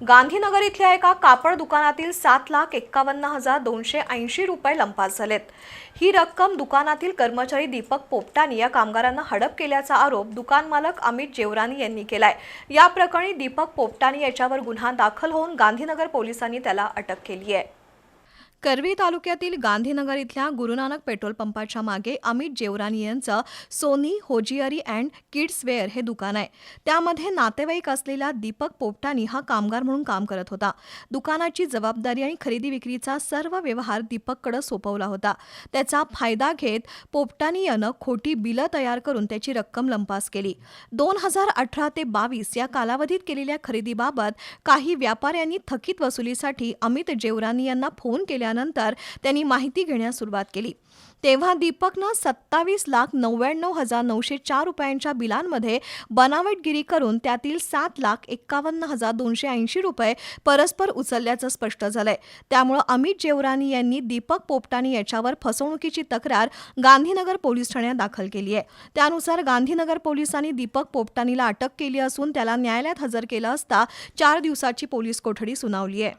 गांधीनगर इथल्या एका कापड दुकानातील सात लाख एक्कावन्न हजार दोनशे ऐंशी रुपये लंपास झालेत. ही रक्कम दुकानातील कर्मचारी दीपक पोपटानी या कामगारांना हडप केल्याचा आरोप दुकान मालक अमित जेवरानी यांनी केलाय. या प्रकरणी दीपक पोपटानी याच्यावर गुन्हा दाखल होऊन गांधीनगर पोलिसांनी त्याला अटक केली आहे. करवी तालुक्यातील गांधीनगर इथल्या गुरुनानक पेट्रोल पंपाच्या मागे अमित जेवरानी यांचं सोनी होजियरी अँड किड्सवेअर हे दुकान आहे. त्यामध्ये नातेवाईक असलेला दीपक पोपटानी हा कामगार म्हणून काम करत होता. दुकानाची जबाबदारी आणि खरेदी विक्रीचा सर्व व्यवहार दीपककडे सोपवला होता. त्याचा फायदा घेत पोपटानी यानं खोटी बिलं तयार करून त्याची रक्कम लंपास केली. दोन हजार अठरा ते बावीस या कालावधीत केलेल्या खरेदीबाबत काही व्यापाऱ्यांनी थकीत वसुलीसाठी अमित जेवरानी यांना फोन केल्यानंतर त्यांनी माहिती घेण्यास सुरुवात केली. तेव्हा दीपकनं सत्तावीस लाख नव्याण्णव हजार नऊशे चार रुपयांच्या बिलांमध्ये बनावटगिरी करून त्यातील सात लाख एक्कावन्न हजार दोनशे ऐंशी रुपये परस्पर उचलल्याचं स्पष्ट झालंय. त्यामुळं अमित जेवरानी यांनी दीपक पोपटानी याच्यावर फसवणुकीची तक्रार गांधीनगर पोलीस ठाण्यात दाखल केली आहे. त्यानुसार गांधीनगर पोलिसांनी दीपक पोपटानीला अटक केली असून त्याला न्यायालयात हजर केलं असता चार दिवसाची पोलीस कोठडी सुनावली आहे.